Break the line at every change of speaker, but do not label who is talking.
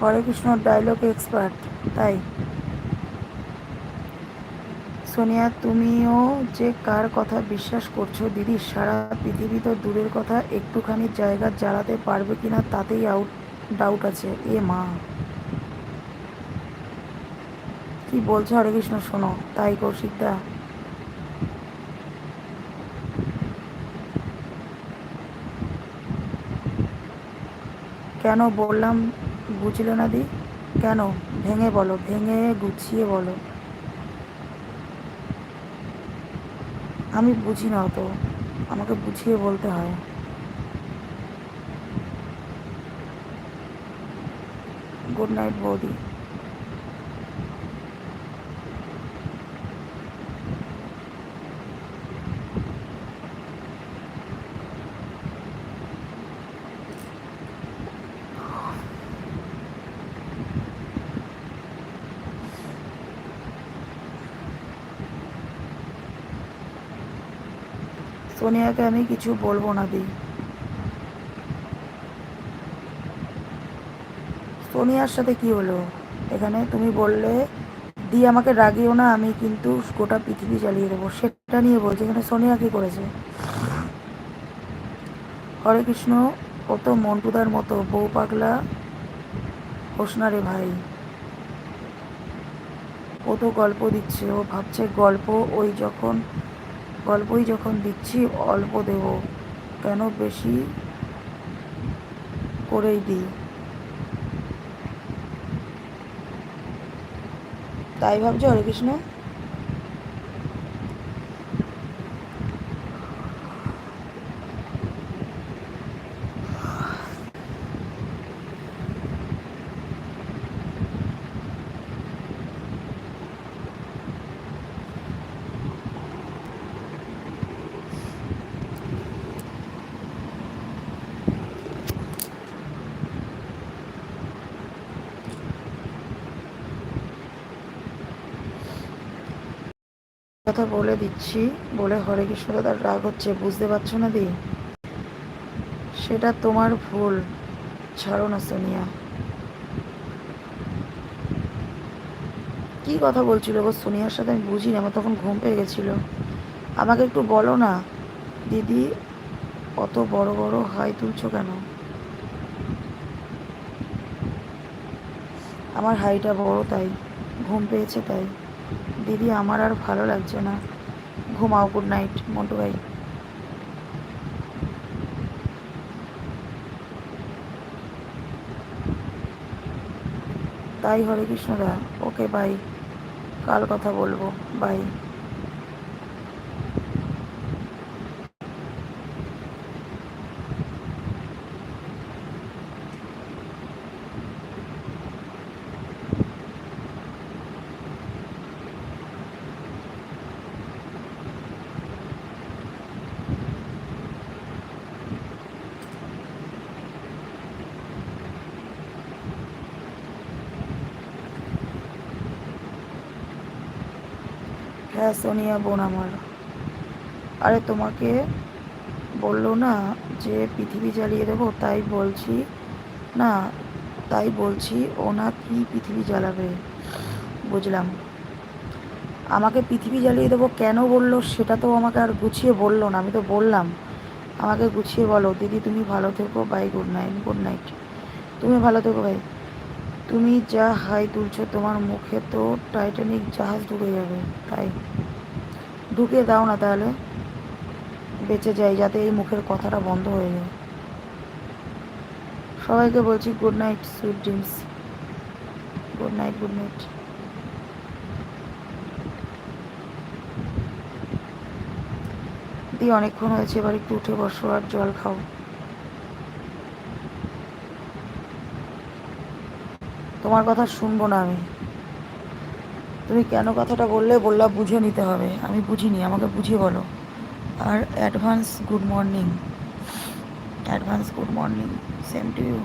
হরে Krishna dialogue expert তাই। সোনিয়া, তুমিও যে কার কথা বিশ্বাস করছ, দিদি? সারা পৃথিবী তো দূরের কথা, একটুখানি জায়গা জ্বালাতে পারবে কিনা তাতেই আউট ডাউট আছে। এ মা। কি বলছো হরে কৃষ্ণ শোনো, তাই কৌশিকদা। কেন বললাম বুঝলে না দি? কেন? ভেঙে বলো, ভেঙে গুছিয়ে বলো। আমি বুঝি না অত। আমাকে বুঝিয়ে বলতে হয়। গুড নাইট, বৌদি। সোনিয়াকে আমি কিছু বলব না দি সোনিয়ার সাথে কি হলো? এখানে তুমি বললে, দি, আমাকে রাগিও না, আমি কিন্তু গোটা পৃথিবী চালিয়ে দেবো। সেটা নিয়ে বলছি এখানে সোনিয়া কি করেছে? হরে কৃষ্ণ, কত মন্টুদার মতো, বউ পাগলা হোস না রে ভাই। ও তো গল্প দিচ্ছে, ও ভাবছে গল্প, ওই যখন গল্পই যখন দিচ্ছি অল্প দেব। কেন বেশি করেই দিই? তাই ভাবছি হরে কৃষ্ণ কথা বলে দিচ্ছি, বলে হরে কৃষ্ণ দাদার রাগ হচ্ছে, বুঝতে পারছ না দি? সেটা তোমার ভুল। ছাড়ো না সোনিয়া। কি কথা বলছিল গো সোনিয়ার সাথে আমি বুঝি না আমার তখন ঘুম পেয়ে গেছিল। আমাকে একটু বলো না, দিদি, অত বড় বড় হাই তুলছো কেন? আমার হাইটা বড় তাই, ঘুম পেয়েছে তাই। দিদি, আমার আর ভালো লাগছে না। ঘুমাও গুড নাইট মন্টু ভাই তাই হরে কৃষ্ণদা, ওকে বাই কাল কথা বলব বাই হ্যাঁ সোনিয়া বোন আমার। আরে তোমাকে বলল না যে পৃথিবী জ্বালিয়ে দেবো? তাই বলছি, না, তাই বলছি, ওনা কি পৃথিবী জ্বালাবে? বুঝলাম। আমাকে পৃথিবী জ্বালিয়ে দেবো কেন বলল সেটা তো আমাকে আর গুছিয়ে বলল না, আমি তো বললাম। আমাকে গুছিয়ে বলো, দিদি তুমি ভালো থেকো bye good night good night তুমি ভালো থেকো ভাই তুমি যা হাই তুলছো তোমার মুখে তো টাইটানিক জাহাজ ঢুকে যাবে, তাই। ঢুকে দাও না তাহলে। বেঁচে যাই যাতে এই মুখের কথাটা বন্ধ হয়ে যায়। সবাইকে বলছি good night sweet dreams good night good night দিয়ে অনেকক্ষণ হয়েছে, এবার একটু উঠে বসো আর জল খাও। তোমার কথা শুনব না আমি। তুমি কেন কথাটা বললে বললাম বুঝে নিতে হবে। আমি বুঝিনি, আমাকে বুঝিয়ে বলো। আর advance good morning advance good morning same to you